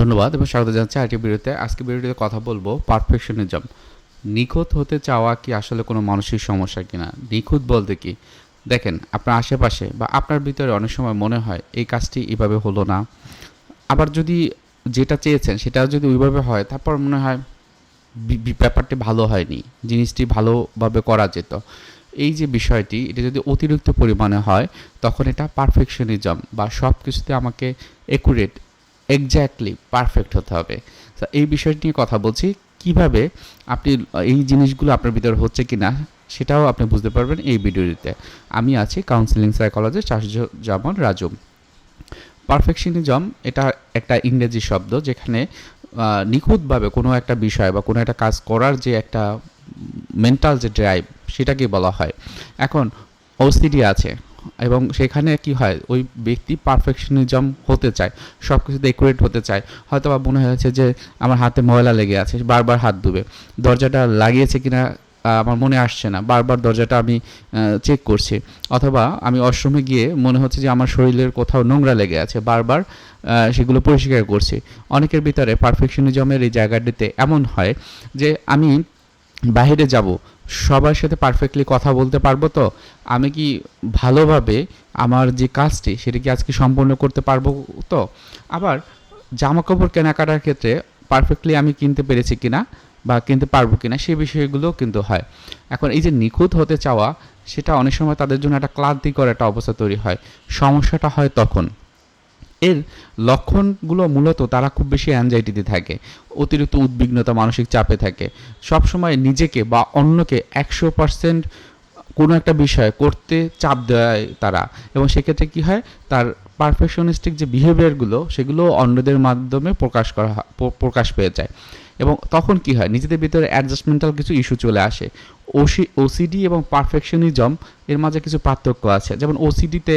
ধন্যবাদ এবং স্বাগত জানাচ্ছি আরেকটি ভিডিওতে। আজকে ভিডিওতে কথা বলব পারফেকশনিজম। নিখুঁত হতে চাওয়া কি আসলে কোনো মানসিক সমস্যা কিনা? নিখুঁত বলতে কি? দেখেন, আপনার আশেপাশে বা আপনার ভিতরে অনেক সময় মনে হয়, এই কাজটি এভাবে হলো না। আবার যদি যেটা চেয়েছেন সেটা যদি ওইভাবে হয়, তারপর মনে হয় ব্যাপারটি ভালো হয়নি, জিনিসটি ভালোভাবে করা যেত। এই যে বিষয়টি, এটা যদি অতিরিক্ত পরিমাণে হয়, তখন এটা পারফেকশনিজম বা সব কিছুতে আমাকে একুরেট এক্স্যাক্টলি পারফেক্ট হতে হবে। এই বিষয়টি নিয়ে কথা বলছি। কীভাবে আপনি, এই জিনিসগুলো আপনার ভিতরে হচ্ছে কি না সেটাও আপনি বুঝতে পারবেন এই ভিডিওটিতে। আমি আছি counselling psychologist Zaman Raju. Perfectionism এটা একটা ইংরেজি শব্দ যেখানে নিখুঁতভাবে কোনো একটা বিষয় বা কোনো একটা কাজ করার যে একটা মেন্টাল যে ড্রাইভ সেটাকে বলা হয়। এখন ওসিডি আছে। এবং সেখানে কি হয়, ওই ব্যক্তি পারফেকশনিজম হতে চায় সব কিছুতে একুরেট হতে চায়। হয়তো বা মনে হয়েছে যে, আমার হাতে ময়লা লেগে আছে, বারবার হাত ধুবে। দরজাটা লাগিয়েছে কিনা আমার মনে আসছে না। বারবার দরজাটা আমি চেক করছি। অথবা আমি অশ্রমে গিয়ে মনে হচ্ছে যে, আমার শরীরের কোথাও নোংরা লেগে আছে, বারবার সেগুলো পরিষ্কার করছি। অনেকের ভিতরে পারফেকশনিজমের এই জায়গাটিতে এমন হয় যে, আমি বাইরে যাব সবার সাথে পারফেক্টলি কথা বলতে পারব তো? আমি কি ভালোভাবে আমার যে কাজটি সেটা কি আজকে সম্পন্ন করতে পারব তো? আবার জামা কাপড় কেনাকাটার ক্ষেত্রে পারফেক্টলি আমি কিনতে পেরেছি কিনা বা কিনতে পারব কিনা সেই বিষয়গুলো কিন্তু হয়। এখন এই যে নিখুঁত হতে চাওয়া, সেটা অনেক সময় তাদের জন্য একটা ক্লান্তিকর একটা অবস্থা তৈরি হয়। সমস্যাটা হয় তখন। এর লক্ষণগুলো মূলত তারা খুব বেশি অ্যাংজাইটিতে থাকে, অতিরিক্ত উদ্বিগ্নতা, মানসিক চাপে থাকে। সবসময় নিজেকে বা অন্যকে একশো পার্সেন্ট কোনো একটা বিষয় করতে চাপ দেয় তারা। এবং সেক্ষেত্রে কী হয়? তার পারফেকশনিস্টিক যে বিহেভিয়ারগুলো সেগুলো অন্যদের মাধ্যমে প্রকাশ করা প্রকাশ পেয়ে যায়। এবং তখন কি হয়? নিজেদের ভিতরে অ্যাডজাস্টমেন্টাল কিছু ইস্যু চলে আসে। ওসি ওসিডি এবং পারফেকশনিজম এর মাঝে কিছু পার্থক্য আছে। যেমন ওসিডিতে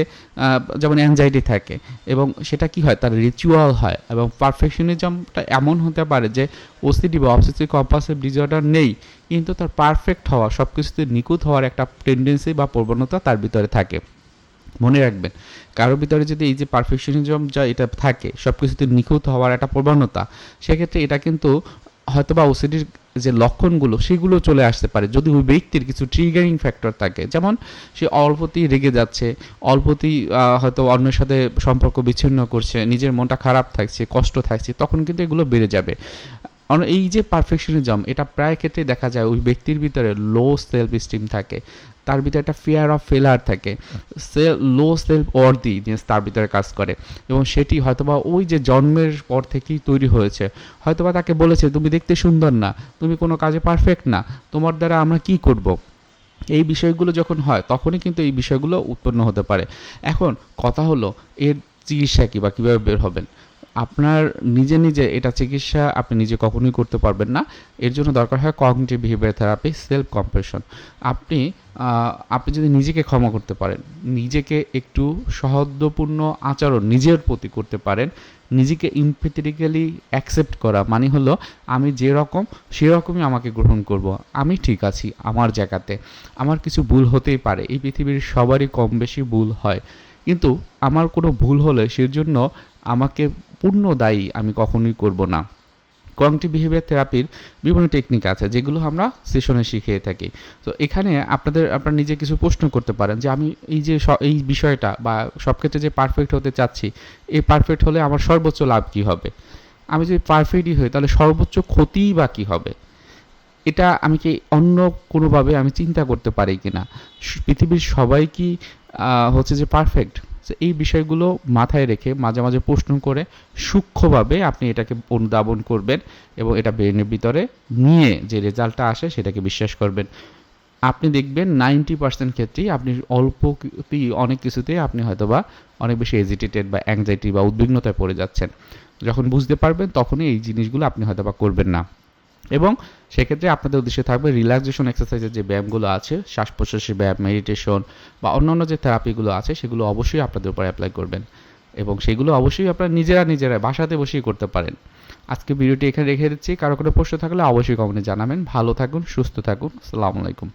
যেমন অ্যাংজাইটি থাকে এবং সেটা কি হয়? তার রিচুয়াল হয় এবং পারফেকশনিজমটা এমন হতে পারে যে ওসিডি বা অবসেসিভ কম্পালসিভ ডিসঅর্ডার নেই, কিন্তু তার পারফেক্ট হওয়া সব কিছুতে নিখুঁত হওয়ার একটা টেন্ডেন্সি বা প্রবণতা তার ভিতরে থাকে। মনে রাখবেন কারোর ভিতরে যদি এই যে পারফেকশনিজম যা এটা থাকে সব কিছুতে নিখুঁত হওয়ার একটা প্রবণতা, সেক্ষেত্রে এটা কিন্তু হয়তোবা ওসিডির যে লক্ষণগুলো, সেগুলো চলে আসতে পারে। যদি ওই ব্যক্তির কিছু ট্রিগারিং ফ্যাক্টর থাকে, যেমন সে অল্পতেই রেগে যাচ্ছে, অল্পতেই হয়তো অন্যের সাথে সম্পর্ক বিচ্ছিন্ন করছে, নিজের মনটা খারাপ থাকছে, কষ্ট থাকছে, তখন কিন্তু এগুলো বেড়ে যাবে। এই যে পারফেকশনিজম এটা প্রায় ক্ষেত্রে দেখা যায় ওই ব্যক্তির ভিতরে লো সেলফ স্টিম থাকে। তার ভিতরে একটা ফিয়ার অফ ফেলার থাকে। সে লো সেলফ অর্দিনেস তার ভিতরে কাজ করে। এবং সেটি হয়তোবা ওই যে জন্মের পর থেকেই তৈরি হয়েছে। হয়তোবা তাকে বলেছে, তুমি দেখতে সুন্দর না, তুমি কোনো কাজে পারফেক্ট না, তোমার দ্বারা আমরা কি করব? এই বিষয়গুলো যখন হয়, তখনই কিন্তু এই বিষয়গুলো উৎপন্ন হতে পারে। এখন কথা হলো, এর চিকিৎসা কী বা কীভাবে বের হবেন? আপনার নিজে নিজে এটা চিকিৎসা আপনি নিজে কখনোই করতে পারবেন না। এর জন্য দরকার হয় cognitive behaviour therapy self compression আপনি আপনি যদি নিজেকে ক্ষমা করতে পারেন, নিজেকে একটু সহদ্যপূর্ণ আচরণ নিজের প্রতি করতে পারেন, নিজেকে ইমপেথেটিক্যালি অ্যাকসেপ্ট করা মানে হলো, আমি যে রকম সেরকমই আমাকে গ্রহণ করব, আমি ঠিক আছি আমার জায়গাতে। আমার কিছু ভুল হতেই পারে, এই পৃথিবীর সবারই কম বেশি ভুল হয়। কিন্তু আমার কোনো ভুল হলে সেজন্য আমাকে পূর্ণ দায়ী আমি কখনোই করব না। কগনিটিভ বিহেভিয়ার থেরাপির বিভিন্ন টেকনিক আছে, যেগুলো আমরা সেশনে শিখিয়ে থাকি। তো এখানে আপনাদের, আপনারা নিজে কিছু প্রশ্ন করতে পারেন যে আমি এই যে এই বিষয়টা বা সব ক্ষেত্রে যে পারফেক্ট হতে চাচ্ছি, এই পারফেক্ট হলে আমার সর্বোচ্চ লাভ কী হবে? আমি যদি পারফেক্টই হই, তাহলে সর্বোচ্চ ক্ষতিই বা কী হবে? এটা আমি কি অন্য কোনোভাবে আমি চিন্তা করতে পারি কি না পৃথিবীর সবাই কি হচ্ছে যে পারফেক্ট এই বিষয়গুলো মাথায় রেখে মাঝে মাঝে প্রশ্ন করে সূক্ষ্মভাবে আপনি এটাকে অনুধাবন করবেন এবং এটা ব্রেনের ভিতরে নিয়ে যে রেজাল্টটা আসে সেটাকে বিশ্বাস করবেন। আপনি দেখবেন নাইনটি পার্সেন্ট ক্ষেত্রেই আপনি অল্প অনেক কিছুতেই আপনি হয়তোবা অনেক বেশি এজিটেটেড বা অ্যাংজাইটি বা উদ্বিগ্নতায় পড়ে যাচ্ছেন। যখন বুঝতে পারবেন তখনই এই জিনিসগুলো আপনি হয়তোবা করবেন না। এবং সেক্ষেত্রে আপনাদের উদ্দেশ্যে থাকবে রিল্যাক্সেশন এক্সারসাইজের যে ব্যায়ামগুলো আছে শ্বাস প্রশ্বাসের ব্যায়াম মেডিটেশন বা অন্যান্য যে থেরাপিগুলো আছে, সেগুলো অবশ্যই আপনাদের উপর অ্যাপ্লাই করবেন। এবং সেগুলো অবশ্যই আপনারা নিজেরা নিজেরা বাসাতে বসেই করতে পারেন। আজকে ভিডিওটি এখানে রেখে দিচ্ছি। কারও কোনো প্রশ্ন থাকলে অবশ্যই কমেন্টে জানাবেন। ভালো থাকুন, সুস্থ থাকুন। আসসালামু আলাইকুম।